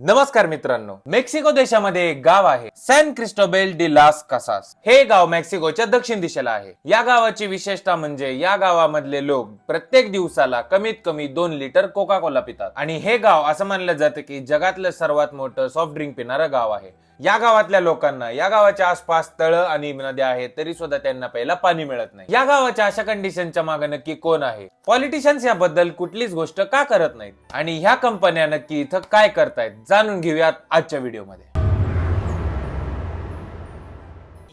नमस्कार मित्रांनो. मेक्सिको देशामध्ये एक गाव आहे सॅन क्रिस्टोबेल डी लास कसास. हे गाव मेक्सिकोच्या दक्षिण दिशेला आहे. या गावाची विशेषता म्हणजे या गावामधले लोक प्रत्येक दिवसाला कमीत कमी दोन लिटर कोका कोला पितात. आणि हे गाव असं मानलं जातं की जगातलं सर्वात मोठं सॉफ्ट ड्रिंक पिणारं गाव आहे. या गावातल्या लोकांना या गावाच्या आसपास तळ आणि नद्या आहेत तरी सुद्धा त्यांना प्यायला पाणी मिळत नाही. या गावाच्या अशा कंडिशनच्या मागे नक्की कोण आहे? पॉलिटिशियन्स याबद्दल कुठलीच गोष्ट का करत नाहीत? आणि ह्या कंपन्या नक्की इथं काय करतायत? जाणून घेऊयात आजच्या व्हिडिओमध्ये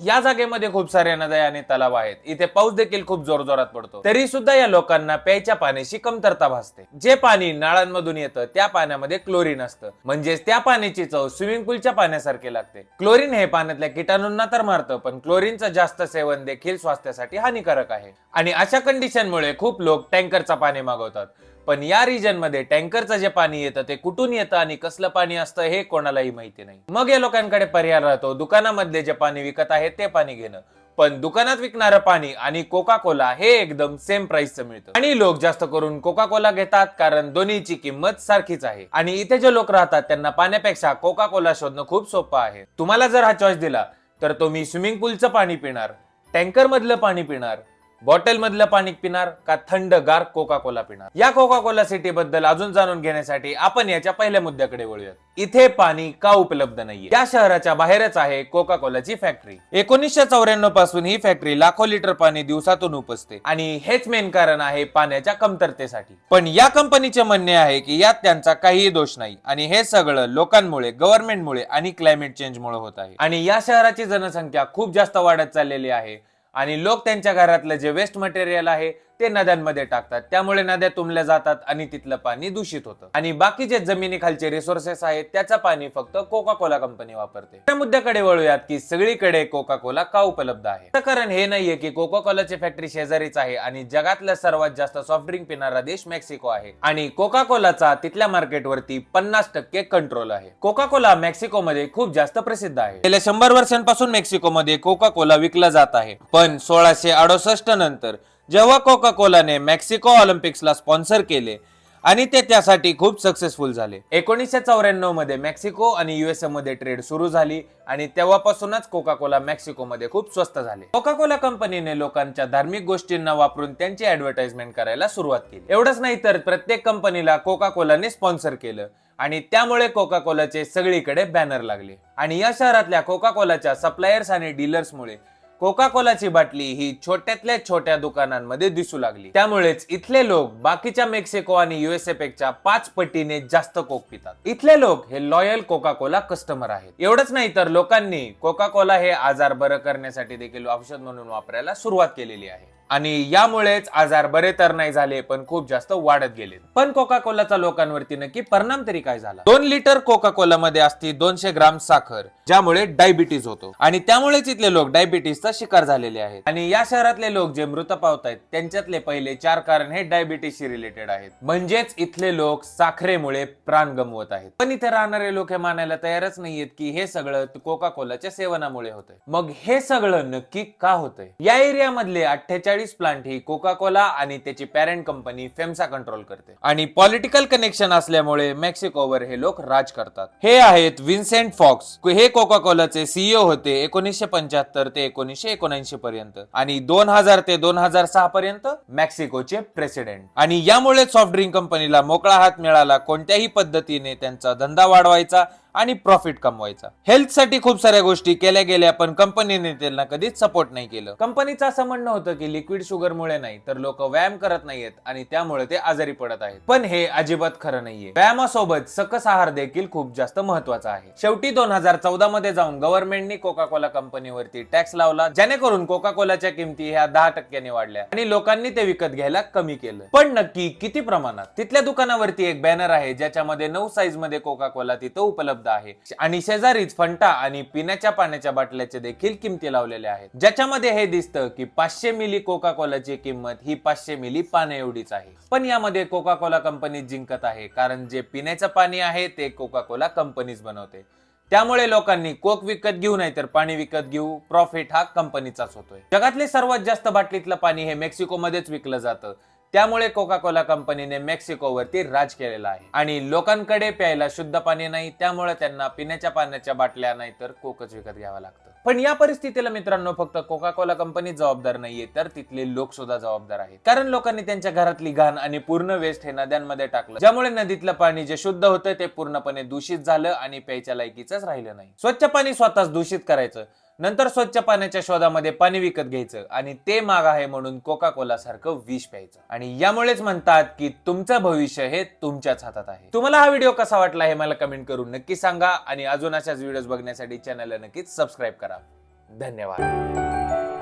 या जागेमध्ये खूप साऱ्या नद्या आणि तलाव आहेत. इथे पाऊस देखील खूप जोरजोरात पडतो. तरी सुद्धा या लोकांना प्यायच्या पाण्याची कमतरता भासते. जे पाणी नाळांमधून येतं त्या पाण्यामध्ये क्लोरीन असतं. म्हणजेच त्या पाण्याची चव स्विमिंग पूलच्या पाण्यासारखी लागते. क्लोरीन हे पाण्यातल्या किटाणूंना तर मारतं पण क्लोरीनचं जास्त सेवन देखील स्वास्थ्यासाठी हानिकारक आहे. आणि अशा कंडिशनमुळे खूप लोक टँकरचं पाणी मागवतात. पण या रिजनमध्ये टँकरचं जे पाणी येतं ते कुठून येतं आणि कसलं पाणी असतं हे कोणालाही माहिती नाही. मग या लोकांकडे पर्याय राहतो दुकानामधले जे पाणी विकत आहे ते पाणी घेणं. पण दुकानात विकणारं पाणी आणि कोका कोला हे एकदम सेम प्राइसचं मिळतं. आणि लोक जास्त करून कोका कोला घेतात कारण दोन्हीची किंमत सारखीच आहे. आणि इथे जे लोक राहतात त्यांना पाण्यापेक्षा कोका कोला शोधणं खूप सोपं आहे. तुम्हाला जर हा चॉईस दिला तर तुम्ही स्विमिंग पूलचं पाणी पिणार टँकर मधलं पाणी पिणार बॉटल मधलं पाणी पिणार का थंडगार कोका कोला पिणार? या कोका कोला सिटी बद्दल अजून जाणून घेण्यासाठी आपण याच्या पहिल्या मुद्द्याकडे वळूयात. इथे पाणी का उपलब्ध नाहीये? या शहराच्या बाहेरच आहे कोका कोलाची फॅक्टरी. एकोणीसशे चौऱ्याण्णवपासून ही फॅक्टरी लाखो लिटर पाणी दिवसातून उपसते आणि हेच मेन कारण आहे पाण्याच्या कमतरतेसाठी. पण या कंपनीचे म्हणणे आहे की यात त्यांचा काहीही दोष नाही आणि हे सगळं लोकांमुळे गव्हर्नमेंटमुळे आणि क्लायमेट चेंजमुळे होत आहे. आणि या शहराची जनसंख्या खूप जास्त वाढत चाललेली आहे. आणि लोक त्यांच्या घरातलं जे वेस्ट मटेरियल आहे ते नद्यांमध्ये टाकतात. त्यामुळे नद्या तुंबल्या जातात आणि तिथलं पाणी दूषित होतं. आणि बाकीचे जमिनीखालचे रिसोर्सेस आहेत त्याचं पाणी फक्त कोका कोला कंपनी वापरते. त्या मुद्द्याकडे वळूयात की सगळीकडे कोका कोला का उपलब्ध आहे? कारण हे नाहीये की कोका कोलाची फॅक्टरी शेजारीच आहे आणि जगातला सर्वात जास्त सॉफ्ट ड्रिंक पिणारा देश मेक्सिको आहे. आणि कोका कोलाचा तिथल्या मार्केटवरती पन्नास टक्के कंट्रोल आहे. कोका कोला मेक्सिको मध्ये खूप जास्त प्रसिद्ध आहे. गेल्या शंभर वर्षांपासून मेक्सिको मध्ये कोका कोला विकला जात आहे. पण सोळाशे अडुसष्ट नंतर जेव्हा कोका कोलाने मेक्सिको ऑलिम्पिक्सला स्पॉन्सर केले आणि ते त्यासाठी खूप सक्सेसफुल झाले. एकोणीसशे चौऱ्याण्णवमध्ये मेक्सिको आणि युएसए मध्ये ट्रेड सुरू झाली आणि तेव्हापासूनच कोका कोला मेक्सिको मध्ये खूप स्वस्त झाले. कोका कोला कंपनीने लोकांच्या धार्मिक गोष्टींना वापरून त्यांची ऍडव्हर्टाइजमेंट करायला सुरुवात केली. एवढंच नाही तर प्रत्येक कंपनीला कोका कोलाने स्पॉन्सर केलं आणि त्यामुळे कोका कोलाचे सगळीकडे बॅनर लागले. आणि या शहरातल्या कोका कोलाच्या सप्लायर्स आणि डीलर्समुळे कोका कोलाची बाटली ही छोट्यातल्या छोट्या दुकानांमध्ये दिसू लागली. त्यामुळेच इथले लोक बाकीच्या मेक्सिको आणि युएसए पेक्षा पाच पटीने जास्त कोक पितात. इथले लोक हे लॉयल कोका कोला कस्टमर आहेत. एवढंच नाही तर लोकांनी कोका कोला हे आजार बरं करण्यासाठी देखील औषध म्हणून वापरायला सुरुवात केलेली आहे. आणि यामुळेच आजार बरे तर नाही झाले पण खूप जास्त वाढत गेले. पण कोका कोलाचा लोकांवरती नक्की परिणाम तरी काय झाला? दोन लिटर कोका कोला मध्ये असते दोनशे ग्राम साखर ज्यामुळे डायबिटीज होतो. आणि त्यामुळेच इथले लोक डायबिटीजचा शिकार झालेले आहेत. आणि या शहरातले लोक जे मृत पावत आहेत त्यांच्यातले पहिले चार कारण हे डायबिटीजशी रिलेटेड आहेत. म्हणजेच इथले लोक साखरेमुळे प्राण गमवत आहेत. पण इथे राहणारे लोक हे मानायला तयारच नाहीयेत की हे सगळं कोका कोलाच्या सेवनामुळे होतंय. मग हे सगळं नक्की का होतंय? या एरियामधले अठ्ठेचाळीस प्लांट ही कोका कोला आणि त्याची पॅरेंट कंपनी फेमसा कंट्रोल करते. आणि पॉलिटिकल कनेक्शन असल्यामुळे मेक्सिकोवर हे लोक राज करतात. हे आहेत विन्सेंट फॉक्स. हे कोका कोलाचे सीईओ होते एकोणीसशे पंच्याहत्तर ते एकोणीसशे एकोणऐंशी पर्यंत. आणि दोन हजार ते दोन हजार सहा पर्यंत मेक्सिकोचे प्रेसिडेंट आणि यामुळे सॉफ्ट ड्रिंक कंपनीला मोकळा हात मिळाला. कोणत्याही पद्धतीने त्यांचा धंदा वाढवायचा. आणि प्रॉफिट कमवायचा. हेल्थसाठी खूप साऱ्या गोष्टी केल्या गेल्या पण कंपनीने त्यांना कधीच सपोर्ट नाही केलं. कंपनीचं असं म्हणणं होतं की लिक्विड शुगर मुळे नाही तर लोक व्यायाम करत नाहीयेत आणि त्यामुळे ते आजारी पडत आहेत. पण हे अजिबात खरं नाहीये. व्यायामासोबत सकस आहार देखील खूप जास्त महत्त्वाचा आहे. शेवटी दोन हजार चौदा मध्ये जाऊन गव्हर्नमेंटनी कोका कोला कंपनीवरती टॅक्स लावला जेणेकरून कोका कोलाच्या किमती ह्या दहा टक्क्याने वाढल्या आणि लोकांनी ते विकत घ्यायला कमी केलं. पण नक्की किती प्रमाणात? तिथल्या दुकानावरती एक बॅनर आहे ज्याच्यामध्ये नऊ साईजमध्ये कोका कोला तिथं उपलब्ध आहे. आणि शेजारीच फंटा आणि पिण्याच्या पाण्याच्या बाटल्याचे देखील किमती लावलेल्या आहेत. ज्याच्यामध्ये हे दिसतं की पाचशे मिली कोका कोलाची किंमत ही पाचशे मिली पाण्या एवढीच आहे. पण यामध्ये कोका कोला कंपनी जिंकत आहे कारण जे पिण्याचं पाणी आहे ते कोका कोला कंपनीच बनवते. त्यामुळे लोकांनी कोक विकत घेऊ नाही तर पाणी विकत घेऊ प्रॉफिट हा कंपनीचाच होतोय. जगातले सर्वात जास्त बाटलीतलं पाणी हे मेक्सिको मध्येच विकलं जातं. त्यामुळे कोका कोला कंपनीने मेक्सिकोवरती राज केलेला आहे. आणि लोकांकडे प्यायला शुद्ध पाणी नाही त्यामुळे त्यांना पिण्याच्या पाण्याच्या बाटल्या नाही तर कोकच विकत घ्यावं लागतं. पण या परिस्थितीला मित्रांनो फक्त कोका कोला कंपनी जबाबदार नाहीये तर तिथले लोक सुद्धा जबाबदार आहेत. कारण लोकांनी त्यांच्या घरातली घाण आणि पूर्ण वेस्ट हे नद्यांमध्ये टाकलं. ज्यामुळे नदीतलं पाणी जे शुद्ध होतं ते पूर्णपणे दूषित झालं आणि प्यायच्या लायकीच राहिलं नाही. स्वच्छ पाणी स्वतःच दूषित करायचं. नंतर स्वच्छ पाण्याच्या शोधामध्ये पाणी विकत घ्यायचं आणि ते माग आहे म्हणून कोका कोला सारखं विष प्यायचं. आणि यामुळेच म्हणतात की तुमचं भविष्य हे तुमच्याच हातात आहे. तुम्हाला हा व्हिडिओ कसा वाटला हे मला कमेंट करून नक्की सांगा आणि अजून अशाच व्हिडिओज बघण्यासाठी चॅनलला नक्कीच सबस्क्राईब करा. धन्यवाद.